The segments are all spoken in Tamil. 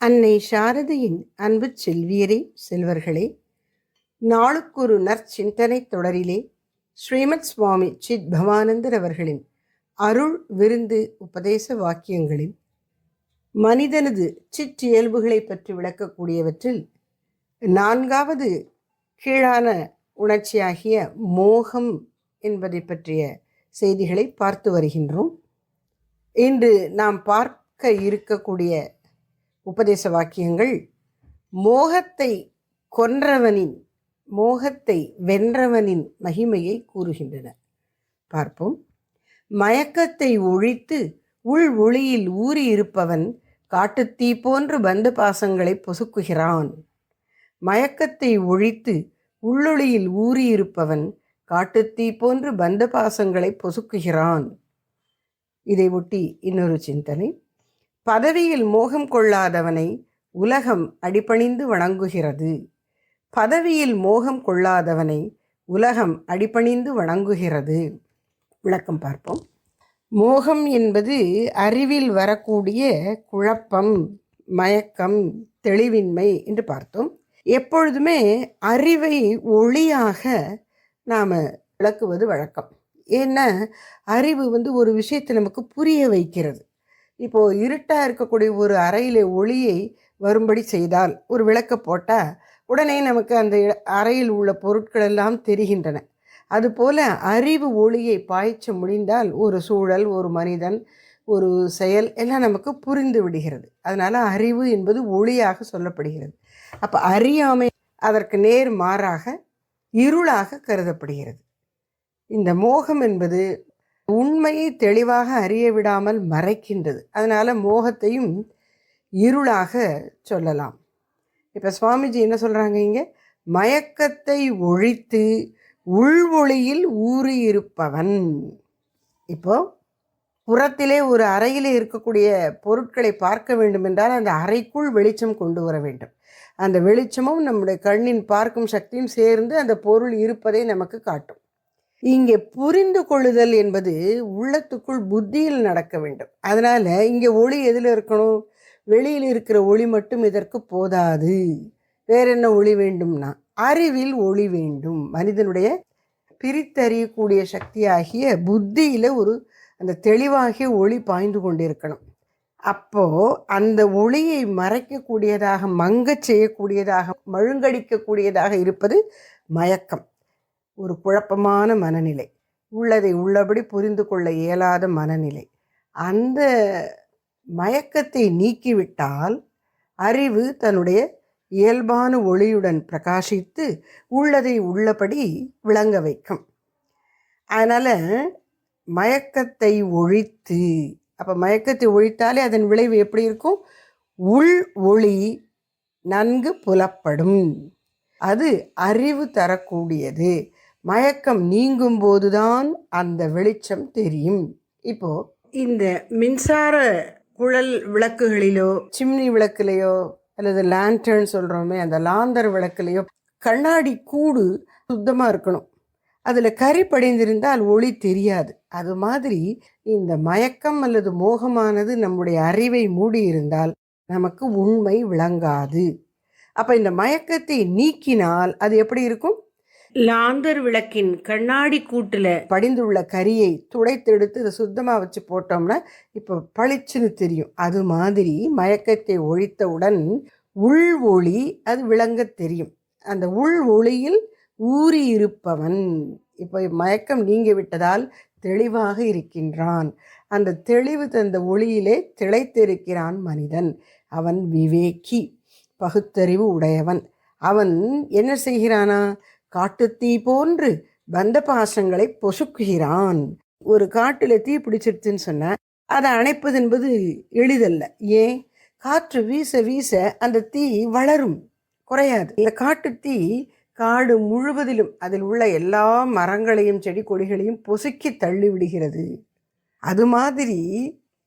அன்னை சாரதியின் அன்பு செல்வியரே செல்வர்களே நாளுக்கொரு நற்சிந்தனை தொடரிலே ஸ்ரீமத் சுவாமி சித் பவானந்தர் அவர்களின் அருள் விருந்து உபதேச வாக்கியங்களில் மனிதனது சிற்றியல்புகளை பற்றி விளக்கக்கூடியவற்றில் நான்காவது கீழான உணர்ச்சியாகிய மோகம் என்பதை பற்றிய செய்திகளை பார்த்து வருகின்றோம். இன்று நாம் பார்க்க இருக்கக்கூடிய உபதேச வாக்கியங்கள் மோகத்தை கொன்றவனின் மோகத்தை வென்றவனின் மகிமையை கூறுகின்றன. பார்ப்போம். மயக்கத்தை ஒழித்து உள் ஒளியில் ஊறி இருப்பவன் காட்டுத்தீ போன்று பந்த பாசங்களை பொசுக்குகிறான். மயக்கத்தை ஒழித்து உள்ளொளியில் ஊறியிருப்பவன் காட்டுத்தீ போன்று பந்த பாசங்களை பொசுக்குகிறான். இதை ஒட்டி இன்னொரு சிந்தனை. பதவியில் மோகம் கொள்ளாதவனை உலகம் அடிபணிந்து வணங்குகிறது. பதவியில் மோகம் கொள்ளாதவனை உலகம் அடிபணிந்து வணங்குகிறது. விளக்கம் பார்ப்போம். மோகம் என்பது அறிவில் வரக்கூடிய குழப்பம் மயக்கம் தெளிவின்மை என்று பார்த்தோம். எப்பொழுதுமே அறிவை ஒளியாக நாம் விளக்குவது வழக்கம். ஏன்னா அறிவு வந்து ஒரு விஷயத்தை நமக்கு புரிய வைக்கிறது. இப்போது இருட்டாக இருக்கக்கூடிய ஒரு அறையில் ஒளியை வரும்படி செய்தால் ஒரு விளக்கை போட்டால் உடனே நமக்கு அந்த அறையில் உள்ள பொருட்கள் எல்லாம் தெரிகின்றன. அதுபோல அறிவு ஒளியை பாய்ச்ச முடிந்தால் ஒரு சூழல் ஒரு மனிதன் ஒரு செயல் எல்லாம் நமக்கு புரிந்து விடுகிறது. அதனால் அறிவு என்பது ஒளியாக சொல்லப்படுகிறது. அப்போ அறியாமை அதற்கு நேர் மாறாக இருளாக கருதப்படுகிறது. இந்த மோகம் என்பது உண்மையை தெளிவாக அறிய விடாமல் மறைக்கின்றது. அதனால் மோகத்தையும் இருளாக சொல்லலாம். இப்போ சுவாமிஜி என்ன சொல்கிறாங்க இங்கே? மயக்கத்தை ஒழித்து உள்வொளியில் ஊறியிருப்பவன். இப்போ புறத்திலே ஒரு அறையிலே இருக்கக்கூடிய பொருட்களை பார்க்க வேண்டுமென்றால் அந்த அறைக்குள் வெளிச்சம் கொண்டு வர வேண்டும். அந்த வெளிச்சமும் நம்முடைய கண்ணின் பார்க்கும் சக்தியும் சேர்ந்து அந்த பொருள் இருப்பதை நமக்கு காட்டும். இங்கே புரிந்து கொள்ளுதல் என்பது உள்ளத்துக்குள் புத்தியில் நடக்க வேண்டும். அதனால் இங்கே ஒளி எதில் இருக்கணும்? வெளியில் இருக்கிற ஒளி மட்டும் இதற்கு போதாது. வேற என்ன ஒளி வேண்டும்னா? அறிவில் ஒளி வேண்டும். மனிதனுடைய பிரித்தறியக்கூடிய சக்தியாகிய புத்தியில் ஒரு அந்த தெளிவாகிய ஒளி பாய்ந்து கொண்டிருக்கணும். அப்போது அந்த ஒளியை மறைக்கக்கூடியதாக மங்கச் செய்யக்கூடியதாக மழுங்கடிக்கக்கூடியதாக இருப்பது மயக்கம். ஒரு குழப்பமான மனநிலை. உள்ளதை உள்ளபடி புரிந்து கொள்ள இயலாத மனநிலை. அந்த மயக்கத்தை நீக்கிவிட்டால் அறிவு தன்னுடைய இயல்பான ஒளியுடன் பிரகாசித்து உள்ளதை உள்ளபடி விளங்க வைக்கும். அதனால் மயக்கத்தை ஒழித்து அப்போ மயக்கத்தை ஒழித்தாலே அதன் விளைவு எப்படி இருக்கும்? உள் ஒளி நன்கு புலப்படும். அது அறிவு தரக்கூடியது. மயக்கம் நீங்கும் போதுதான் அந்த வெளிச்சம் தெரியும். இப்போ இந்த மின்சார குழல் விளக்குகளிலோ சிம்னி விளக்குலையோ அல்லது லேண்டர்ன் சொல்கிறோமே அந்த லாந்தர் விளக்குலையோ கண்ணாடி கூடு சுத்தமாக இருக்கணும். அதில் கறி படிந்திருந்தால் ஒளி தெரியாது. அது மாதிரி இந்த மயக்கம் அல்லது மோகமானது நம்முடைய அறிவை மூடி இருந்தால் நமக்கு உண்மை விளங்காது. அப்போ இந்த மயக்கத்தை நீக்கினால் அது எப்படி இருக்கும்? லாந்தர் விளக்கின் கண்ணாடி கூட்டில் படிந்துள்ள கரியை துடைத்தெடுத்து இதை சுத்தமாக வச்சு போட்டோம்னா இப்போ பளிச்சுன்னு தெரியும். அது மாதிரி மயக்கத்தை ஒழித்தவுடன் உள் ஒளி அது விளங்க தெரியும். அந்த உள் ஒளியில் ஊறி இருப்பவன் இப்போ மயக்கம் நீங்கி விட்டதால் தெளிவாக இருக்கின்றான். அந்த தெளிவு தந்த ஒளியிலே திளைத்திருக்கிறான் மனிதன். அவன் விவேக்கி பகுத்தறிவு உடையவன். அவன் என்ன செய்கிறானா? காட்டுத்தீ போன்று பந்த பாசங்களை பொசுக்குகிறான். ஒரு காட்டில் தீ பிடிச்சிருச்சுன்னு சொன்னால் அதை அணைப்பது என்பது எளிதல்ல. ஏன்? காற்று வீச வீச அந்த தீ வளரும் குறையாது. இந்த காட்டு தீ காடு முழுவதிலும் அதில் உள்ள எல்லா மரங்களையும் செடி கொடிகளையும் பொசுக்கி தள்ளி விடுகிறது அது மாதிரி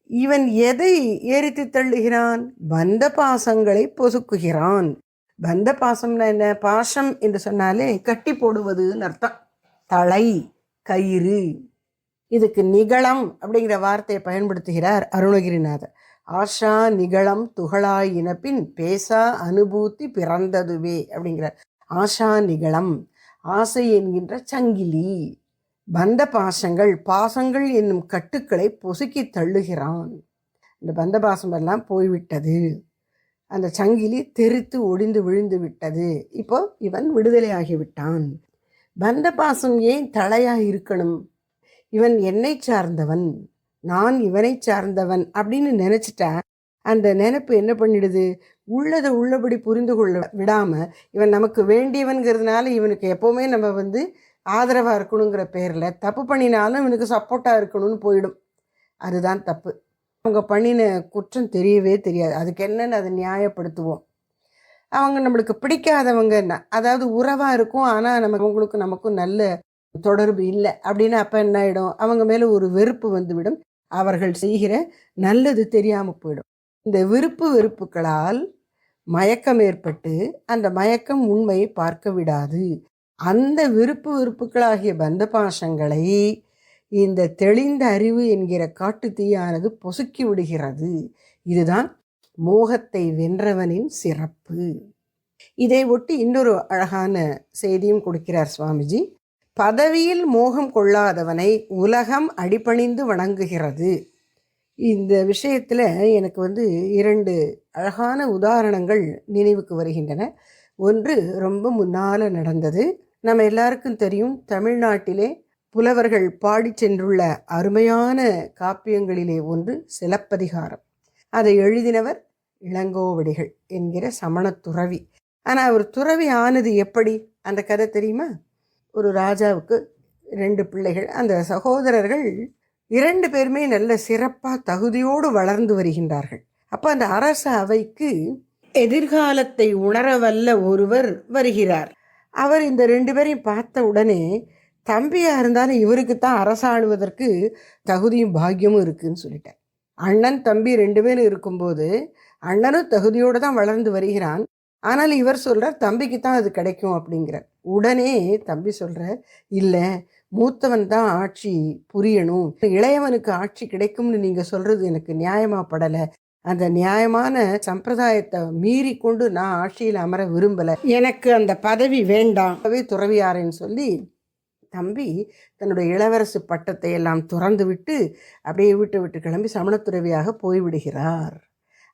இவன் எதை ஏறித்து தள்ளுகிறான்? பந்த பாசங்களை பொசுக்குகிறான். பந்த பாசம்னா என்ன? பாசம் என்று சொன்னாலே கட்டி போடுவதுன்னு அர்த்தம். தலை கயிறு. இதுக்கு நிகழம் அப்படிங்கிற வார்த்தையை பயன்படுத்துகிறார் அருணகிரிநாதர். ஆஷா நிகழம் துகளாய் இனப்பின் பேசா அனுபூத்தி பிறந்ததுவே அப்படிங்கிறார். ஆஷா நிகழம் ஆசை என்கின்ற சங்கிலி. பந்த பாசங்கள் பாசங்கள் என்னும் கட்டுக்களை பொசுக்கி தள்ளுகிறான். இந்த பந்த பாசம் எல்லாம் போய்விட்டது. அந்த சங்கிலி தெரித்து ஒடிந்து விழுந்து விட்டது. இப்போ இவன் விடுதலையாகிவிட்டான் பந்த பாசம் ஏன் தலையாக இருக்கணும்? இவன் என்னை சார்ந்தவன். நான் இவனை சார்ந்தவன் அப்படின்னு நினைச்சிட்டா அந்த நினைப்பு என்ன பண்ணிடுது? உள்ளதை உள்ளபடி புரிந்து கொள்ள விடாமல் இவன் நமக்கு வேண்டியவன்கிறதுனால இவனுக்கு எப்போவுமே நம்ம வந்து ஆதரவாக இருக்கணுங்கிற பேரில் தப்பு பண்ணினாலும் இவனுக்கு சப்போர்ட்டாக இருக்கணும்னு போயிடும். அதுதான் தப்பு. அவங்க பண்ணின குற்றம் தெரியவே தெரியாது. அதுக்கு என்னன்னு அதை நியாயப்படுத்துவோம். அவங்க நம்மளுக்கு பிடிக்காதவங்க அதாவது உறவாக இருக்கும் ஆனால் நமக்கு அவங்களுக்கு நமக்கும் நல்ல தொடர்பு இல்லை. அப்படின்னு அப்போ என்ன ஆகிடும் அவங்க மேலே ஒரு வெறுப்பு வந்துவிடும். அவர்கள் செய்கிற நல்லது தெரியாமல் போயிடும். இந்த விருப்பு வெறுப்புகளால் மயக்கம் ஏற்பட்டு அந்த மயக்கம் உண்மையை பார்க்க விடாது. அந்த விருப்பு வெறுப்புகளாகிய பந்த பாசங்களை இந்த தெளிந்த அறிவு என்கிற காட்டு தீயானது பொசுக்கி விடுகிறது. இதுதான் மோகத்தை வென்றவனின் சிறப்பு. இதை ஒட்டி இன்னொரு அழகான செய்தியும் கொடுக்கிறார் சுவாமிஜி. பதவியில் மோகம் கொள்ளாதவனை உலகம் அடிபணிந்து வணங்குகிறது. இந்த விஷயத்தில் எனக்கு வந்து இரண்டு அழகான உதாரணங்கள் நினைவுக்கு வருகின்றன. ஒன்று ரொம்ப முன்னால் நடந்தது. நம்ம எல்லாருக்கும் தெரியும் தமிழ்நாட்டிலே புலவர்கள் பாடிச் சென்றுள்ள அருமையான காப்பியங்களிலே ஒன்று சிலப்பதிகாரம். அதை எழுதினவர் இளங்கோவடிகள் என்கிற சமண துறவி. ஆனால் அவர் துறவி ஆனது எப்படி? அந்த கதை தெரியுமா? ஒரு ராஜாவுக்கு ரெண்டு பிள்ளைகள். அந்த சகோதரர்கள் இரண்டு பேருமே நல்ல சிறப்பாக தகுதியோடு வளர்ந்து வருகின்றார்கள். அப்போ அந்த அரச அவைக்கு எதிர்காலத்தை உணரவல்ல ஒருவர் வருகிறார். அவர் இந்த ரெண்டு பேரையும் பார்த்த உடனே தம்பியாக இருந்தாலும் இவருக்கு தான் அரசாளுவதற்கு தகுதியும் பாக்கியமும் இருக்குதுன்னு சொல்லிட்டேன். அண்ணன் தம்பி ரெண்டு பேரும் இருக்கும்போது அண்ணனும் தகுதியோடு தான் வளர்ந்து வருகிறான். ஆனால் இவர் சொல்கிறார் தம்பிக்கு தான் அது கிடைக்கும் அப்படிங்கிறார். உடனே தம்பி சொல்கிறார் இல்லை மூத்தவன் தான் ஆட்சி புரியணும். இளையவனுக்கு ஆட்சி கிடைக்கும்னு நீங்கள் சொல்கிறது எனக்கு நியாயமாகப்படலை அந்த நியாயமான சம்பிரதாயத்தை மீறி கொண்டு நான் ஆட்சியில் அமர விரும்பல. எனக்கு அந்த பதவி வேண்டாம். துறவியாரேன்னு சொல்லி தம்பி தன்னுடைய இளவரசு பட்டத்தை எல்லாம் துறந்து விட்டு அப்படியே விட்டு விட்டு கிளம்பி சமணத்துறவியாக போய்விடுகிறார்.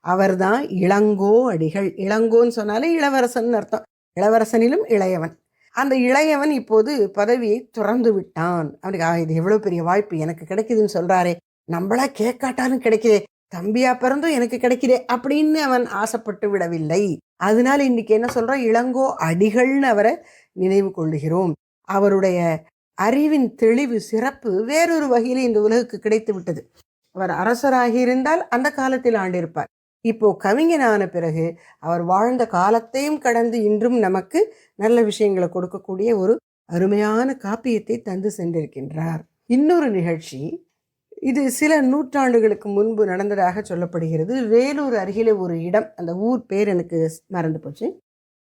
அவர்தான் இளங்கோ அடிகள். இளங்கோன்னு சொன்னாலே இளவரசன் அர்த்தம். இளவரசனிலும் இளையவன். அந்த இளையவன் இப்போது பதவியை துறந்து விட்டான். அவனுக்கு இது எவ்வளோ பெரிய வாய்ப்பு. எனக்கு கிடைக்குதுன்னு சொல்கிறாரே நம்மளா கேட்காட்டாலும் கிடைக்குதே. தம்பியா பிறந்தும் எனக்கு கிடைக்குதே அப்படின்னு அவன் ஆசைப்பட்டு விடவில்லை. அதனால இன்னைக்கு என்ன சொல்கிறான் இளங்கோ அடிகள்னு அவரை நினைவு கொள்ளுகிறோம். அவருடைய அறிவின் தெளிவு சிறப்பு வேறொரு வகையில் இந்த உலகுக்கு கிடைத்து விட்டது. அவர் அரசராகி இருந்தால் அந்த காலத்தில் ஆண்டிருப்பார். இப்போ கவிஞனான பிறகு அவர் வாழ்ந்த காலத்தையும் கடந்து இன்றும் நமக்கு நல்ல விஷயங்களை கொடுக்கக்கூடிய ஒரு அருமையான காப்பியத்தை தந்து சென்றிருக்கின்றார். இன்னொரு நிகழ்ச்சி இது சில நூற்றாண்டுகளுக்கு முன்பு நடந்ததாக சொல்லப்படுகிறது. வேலூர் அருகிலே ஒரு இடம் அந்த ஊர் பேர் எனக்கு மறந்து போச்சு.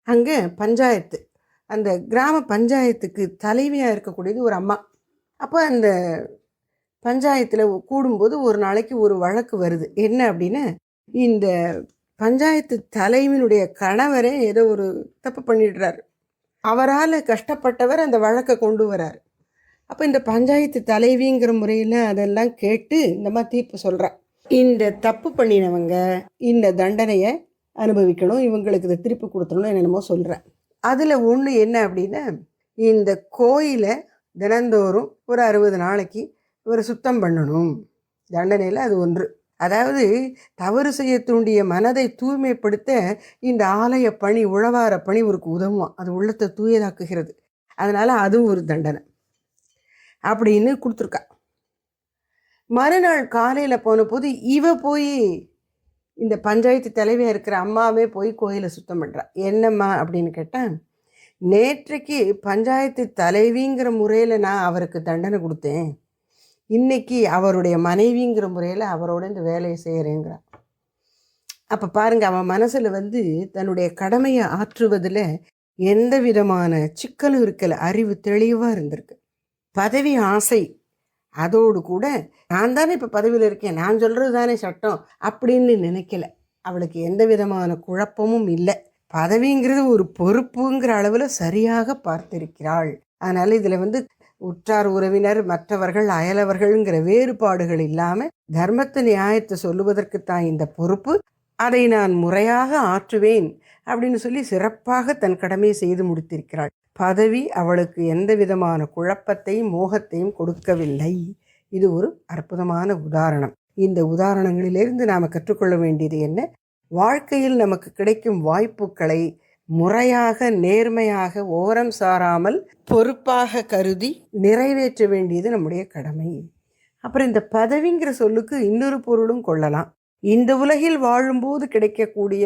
அங்கே பஞ்சாயத்து அந்த கிராம பஞ்சாயத்துக்கு தலைவியாக இருக்கக்கூடியது ஒரு அம்மா. அப்போ அந்த பஞ்சாயத்தில் கூடும்போது ஒரு நாளைக்கு ஒரு வழக்கு வருது. என்ன அப்படின்னா இந்த பஞ்சாயத்து தலைவனுடைய கணவரே ஏதோ ஒரு தப்பு பண்ணிடுறாரு. அவரால் கஷ்டப்பட்டவர் அந்த வழக்கை கொண்டு வரார். அப்போ இந்த பஞ்சாயத்து தலைவிங்கிற முறையில் அதெல்லாம் கேட்டு இந்த மாதிரி தீர்ப்பு சொல்கிறார் இந்த தப்பு பண்ணினவங்க இந்த தண்டனையை அனுபவிக்கணும் இவங்களுக்கு இதை திருப்பி கொடுத்துடணும் என்னென்னமோ சொல்கிறேன் அதில் ஒன்று என்ன அப்படின்னா இந்த கோயிலை தினந்தோறும் ஒரு அறுபது நாளைக்கு இவர் சுத்தம் பண்ணணும். தண்டனையில் அது ஒன்று. அதாவது தவறு செய்ய தூண்டிய மனதை தூய்மைப்படுத்த இந்த ஆலய பணி உழவார பணி இவருக்கு உதவும் அது உள்ளத்தை தூயதாக்குகிறது. அதனால் அதுவும் ஒரு தண்டனை. அப்படின்னு கொடுத்துருக்கா. மறுநாள் காலையில் போன போது இவ போய் இந்த பஞ்சாயத்து தலைவியாக இருக்கிற அம்மாவே போய் கோயிலை சுத்தம் பண்ணுறா என்னம்மா அப்படின்னு கேட்டேன் நேற்றைக்கு பஞ்சாயத்து தலைவிங்கிற முறையில் நான் அவருக்கு தண்டனை கொடுத்தேன். இன்னைக்கு அவருடைய மனைவிங்கிற முறையில் அவரோட இந்த வேலையை செய்கிறேங்கிறான் அப்போ பாருங்கள் அவன் மனசில் வந்து தன்னுடைய கடமையை ஆற்றுவதில் எந்த விதமான சிக்கலும் இருக்கல அறிவு தெளிவாக இருந்திருக்கு. பதவி ஆசை அதோடு கூட நான் தானே இப்போ பதவியில் இருக்கேன். நான் சொல்கிறது தானே சட்டம் அப்படின்னு நினைக்கல. அவளுக்கு எந்த விதமான குழப்பமும் இல்லை. பதவிங்கிறது ஒரு பொறுப்புங்கிற அளவில் சரியாக பார்த்திருக்கிறாள். அதனால் இதில் வந்து உற்றார் உறவினர் மற்றவர்கள் அயலவர்கள்ங்கிற வேறுபாடுகள் இல்லாமல் தர்மத்து நியாயத்தை சொல்லுவதற்குத்தான் இந்த பொறுப்பு. அதை நான் முறையாக ஆற்றுவேன் அப்படின்னு சொல்லி சிறப்பாக தன் கடமையை செய்து முடித்திருக்கிறாள். பதவி அவளுக்கு எந்த விதமான குழப்பத்தையும் மோகத்தையும் கொடுக்கவில்லை. இது ஒரு அற்புதமான உதாரணம். இந்த உதாரணங்களிலிருந்து நாம் கற்றுக்கொள்ள வேண்டியது என்ன? வாழ்க்கையில் நமக்கு கிடைக்கும் வாய்ப்புகளை முறையாக நேர்மையாக ஓரம் சாராமல் பொறுப்பாக கருதி நிறைவேற்ற வேண்டியது நம்முடைய கடமை. அப்புறம் இந்த பதவிங்கிற சொல்லுக்கு இன்னொரு பொருளும் கொள்ளலாம். இந்த உலகில் வாழும்போது கிடைக்கக்கூடிய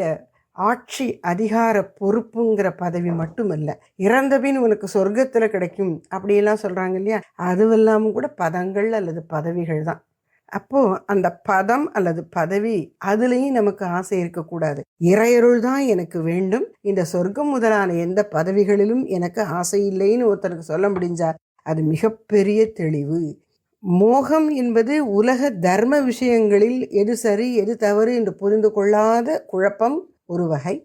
ஆட்சி அதிகார பொறுப்புங்கிற பதவி மட்டுமல்ல இறந்தபின் உனக்கு சொர்க்கத்தில் கிடைக்கும் அப்படியெல்லாம் சொல்கிறாங்க இல்லையா? அதுவெல்லாமும் கூட பதங்கள் அல்லது பதவிகள் தான். அப்போது அந்த பதம் அல்லது பதவி அதுலேயும் நமக்கு ஆசை இருக்கக்கூடாது. இறையருள் தான் எனக்கு வேண்டும். இந்த சொர்க்கம் முதலான எந்த பதவிகளிலும் எனக்கு ஆசை இல்லைன்னு ஒருத்தருக்கு சொல்ல முடிஞ்சா அது மிகப்பெரிய தெளிவு. மோகம் என்பது உலக தர்ம விஷயங்களில் எது சரி எது தவறு என்று புரிந்து கொள்ளாத குழப்பம் ஒரு வகை.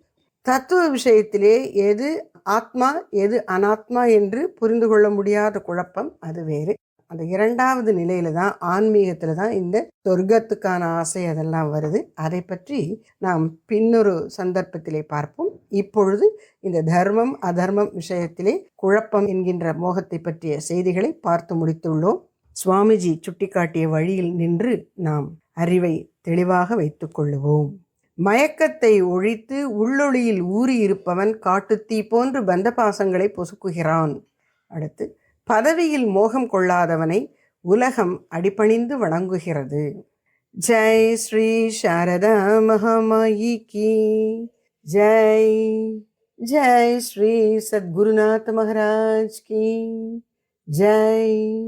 தத்துவ விஷயத்திலே எது ஆத்மா எது அனாத்மா என்று புரிந்து கொள்ள முடியாத குழப்பம் அது வேறு. அந்த இரண்டாவது நிலையில தான் ஆன்மீகத்தில் தான் இந்த சொர்க்கத்துக்கான ஆசை அதெல்லாம் வருது. அதை பற்றி நாம் பின்னொரு சந்தர்ப்பத்திலே பார்ப்போம். இப்பொழுது இந்த தர்மம் அதர்மம் விஷயத்திலே குழப்பம் என்கின்ற மோகத்தை பற்றிய செய்திகளை பார்த்து முடித்துள்ளோம். சுவாமிஜி சுட்டிக்காட்டிய வழியில் நின்று நாம் அறிவை தெளிவாக வைத்துக் கொள்ளுவோம். மயக்கத்தை ஒழித்து உள்ளொளியில் ஊறியிருப்பவன் காட்டுத்தீ போன்று பந்த பாசங்களை பொசுக்குகிறான். அடுத்து பதவியில் மோகம் கொள்ளாதவனை உலகம் அடிபணிந்து வணங்குகிறது. ஜெய் ஸ்ரீ சாரதா மகாமாயி கி. ஜெய் ஜெய் ஸ்ரீ சத்குருநாத் மகாராஜ் கி. ஜெய்.